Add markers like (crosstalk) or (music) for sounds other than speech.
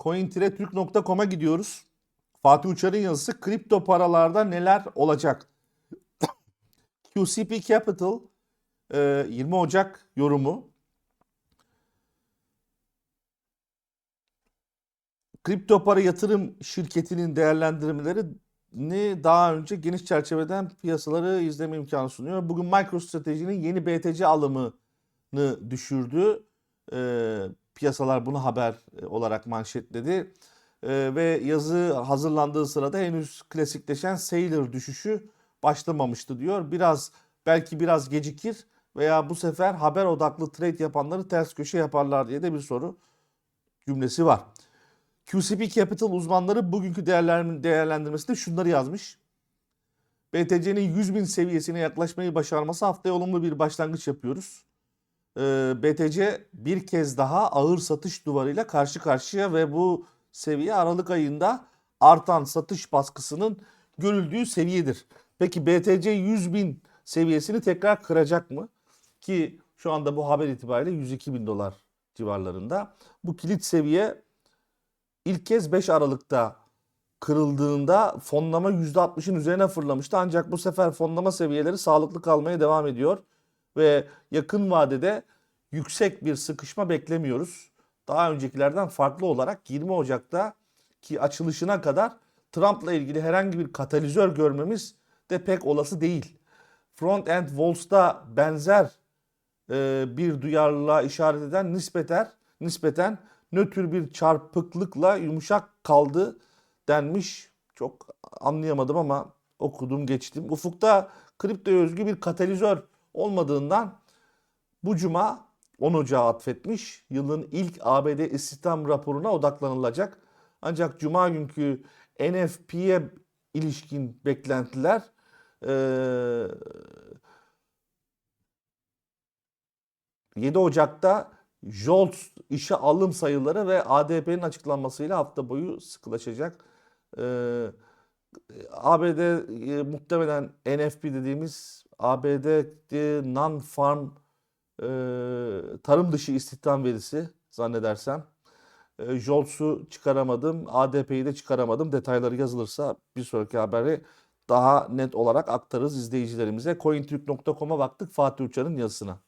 coin-türk.com'a gidiyoruz. Fatih Uçar'ın yazısı kripto paralarda neler olacak? (coughs) QCP Capital e, 20 Ocak yorumu. Kripto para yatırım şirketinin değerlendirmelerini daha önce geniş çerçeveden piyasaları izleme imkanı sunuyor. Bugün MicroStrategy'nin yeni BTC alımını düşürdü. Ee, piyasalar bunu haber e, olarak manşetledi. Ee, ve yazı hazırlandığı sırada henüz klasikleşen Sailor düşüşü başlamamıştı diyor. Biraz belki biraz gecikir veya bu sefer haber odaklı trade yapanları ters köşe yaparlar diye de bir soru cümlesi var. QCP Capital uzmanları bugünkü değerlendirmesinde şunları yazmış. BTC'nin 100 bin seviyesine yaklaşmayı başarması haftaya olumlu bir başlangıç yapıyoruz. Ee, BTC bir kez daha ağır satış duvarıyla karşı karşıya ve bu seviye Aralık ayında artan satış baskısının görüldüğü seviyedir. Peki BTC 100 bin seviyesini tekrar kıracak mı? Ki şu anda bu haber itibariyle 102 bin dolar civarlarında. Bu kilit seviye ilk kez 5 Aralık'ta kırıldığında fonlama %60'ın üzerine fırlamıştı. Ancak bu sefer fonlama seviyeleri sağlıklı kalmaya devam ediyor. Ve yakın vadede yüksek bir sıkışma beklemiyoruz. Daha öncekilerden farklı olarak 20 Ocak'ta ki açılışına kadar Trump'la ilgili herhangi bir katalizör görmemiz de pek olası değil. Front End Walls'ta benzer e, bir duyarlılığa işaret eden nispeten, nispeten nötr bir çarpıklıkla yumuşak kaldı denmiş. Çok anlayamadım ama okudum geçtim. Ufukta kriptoya özgü bir katalizör olmadığından bu cuma 10 Ocağı atfetmiş. Yılın ilk ABD istihdam raporuna odaklanılacak. Ancak cuma günkü NFP'ye ilişkin beklentiler eee 7 Ocak'ta Jolt işe alım sayıları ve ADP'nin açıklanmasıyla hafta boyu sıkılaşacak. Ee, ABD e, muhtemelen NFP dediğimiz ABD non-farm e, tarım dışı istihdam verisi zannedersem. E, Jolts'u çıkaramadım, ADP'yi de çıkaramadım. Detayları yazılırsa bir sonraki haberi daha net olarak aktarırız izleyicilerimize. Cointürk.com'a baktık Fatih Uçar'ın yazısına.